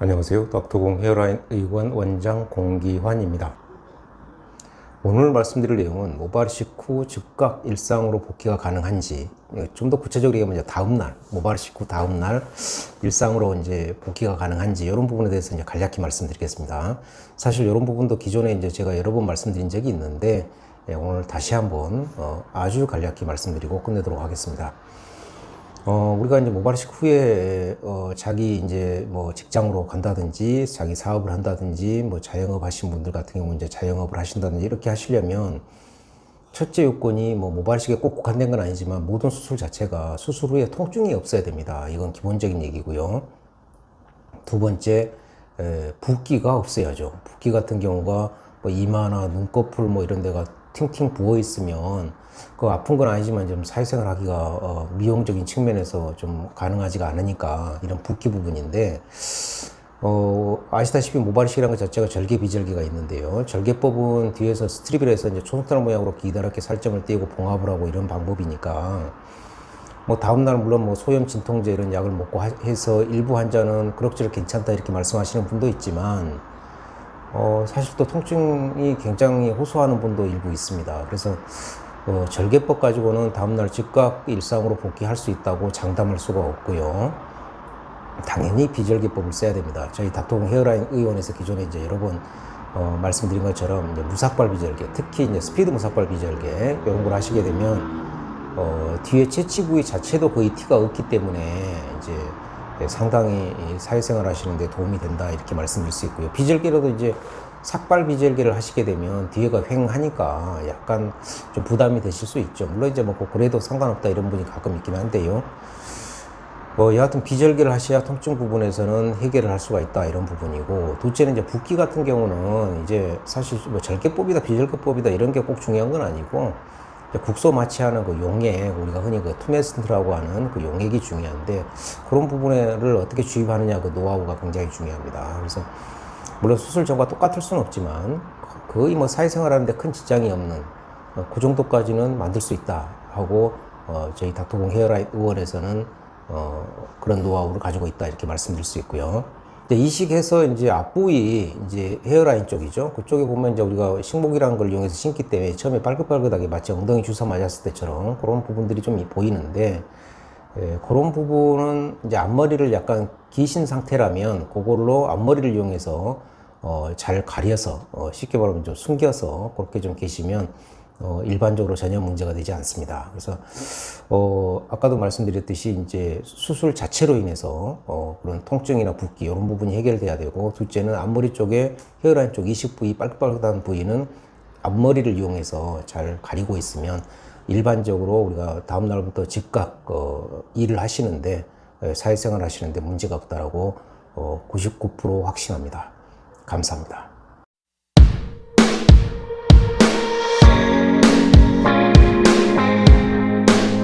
안녕하세요. 닥터공 헤어라인 의관 원장 공기환입니다. 오늘 말씀드릴 내용은 모발 식 후 즉각 일상으로 복귀가 가능한지 좀 더 구체적으로 얘기하면 이제 다음 날 모발 식 후 다음 날 일상으로 이제 복귀가 가능한지 이런 부분에 대해서 이제 간략히 말씀드리겠습니다. 사실 이런 부분도 기존에 이제 제가 여러 번 말씀드린 적이 있는데 예, 오늘 다시 한번 어, 아주 간략히 말씀드리고 끝내도록 하겠습니다. 어, 우리가 이제 모발이식 후에, 어, 자기 이제 뭐 직장으로 간다든지, 자기 사업을 한다든지, 뭐 자영업 하신 분들 같은 경우 이제 자영업을 하신다든지 이렇게 하시려면 첫째 요건이 뭐 모발이식에 꼭 국한된 건 아니지만 모든 수술 자체가 수술 후에 통증이 없어야 됩니다. 이건 기본적인 얘기고요. 두 번째, 에, 붓기가 없어야죠. 붓기 같은 경우가 뭐 이마나 눈꺼풀 뭐 이런 데가 팅팅 부어 있으면 그 아픈 건 아니지만 좀 사회생활 하기가 어, 미용적인 측면에서 좀 가능하지가 않으니까 이런 붓기 부분인데 어, 아시다시피 모발이식이라는 것 자체가 절개 비절개가 있는데요. 절개법은 뒤에서 스트립을 해서 이제 초승달 모양으로 기다랗게 살점을 띄고 봉합을 하고 이런 방법이니까 뭐 다음날 물론 뭐 소염 진통제 이런 약을 먹고 하- 해서 일부 환자는 그럭저럭 괜찮다 이렇게 말씀하시는 분도 있지만 어, 사실 또 통증이 굉장히 호소하는 분도 일부 있습니다. 그래서 어, 절개법 가지고는 다음날 즉각 일상으로 복귀할 수 있다고 장담할 수가 없고요. 당연히 비절개법을 써야 됩니다. 저희 닥터공 헤어라인 의원에서 기존에 이제 여러 번 어, 말씀드린 것처럼 무삭발 비절개, 특히 이제 스피드 무삭발 비절개 이런 걸 하시게 되면 어, 뒤에 채취 부위 자체도 거의 티가 없기 때문에 이제 상당히 이 사회생활 하시는데 도움이 된다 이렇게 말씀드릴 수 있고요. 비절개로도 이제 삭발 비절개를 하시게 되면 뒤에가 횡하니까 약간 좀 부담이 되실 수 있죠. 물론 이제 뭐 그래도 상관없다 이런 분이 가끔 있긴 한데요. 뭐 여하튼 비절개를 하셔야 통증 부분에서는 해결을 할 수가 있다 이런 부분이고 둘째는 이제 붓기 같은 경우는 이제 사실 뭐 절개법이다 비절개법이다 이런 게 꼭 중요한 건 아니고 국소 마취하는 그 용액 우리가 흔히 그 투메슨트라고 하는 그 용액이 중요한데 그런 부분을 어떻게 주입하느냐 그 노하우가 굉장히 중요합니다. 그래서 물론 수술 전과 똑같을 수는 없지만 거의 뭐 사회생활하는데 큰 지장이 없는 어, 그 정도까지는 만들 수 있다 하고 어, 저희 닥터공 헤어라인 의원에서는 어, 그런 노하우를 가지고 있다 이렇게 말씀드릴 수 있고요. 이제 이식해서 이제 앞부위 이제 헤어라인 쪽이죠. 그쪽에 보면 이제 우리가 식목이라는 걸 이용해서 심기 때문에 처음에 빨긋빨긋하게 마치 엉덩이 주사 맞았을 때처럼 그런 부분들이 좀 보이는데 예, 그런 부분은 이제 앞머리를 약간 기신 상태라면 그걸로 앞머리를 이용해서 어, 잘 가려서 어, 쉽게 말하면 좀 숨겨서 그렇게 좀 계시면 어, 일반적으로 전혀 문제가 되지 않습니다. 그래서 어, 아까도 말씀드렸듯이 이제 수술 자체로 인해서 어, 그런 통증이나 붓기 이런 부분이 해결돼야 되고 둘째는 앞머리 쪽에 헤어라인 쪽 이식 부위 빨긋빨긋한 부위는 앞머리를 이용해서 잘 가리고 있으면 일반적으로 우리가 다음 날부터 즉각 어, 일을 하시는데 에, 사회생활 하시는데 문제가 없다라고 어, 99% 확신합니다. 감사합니다.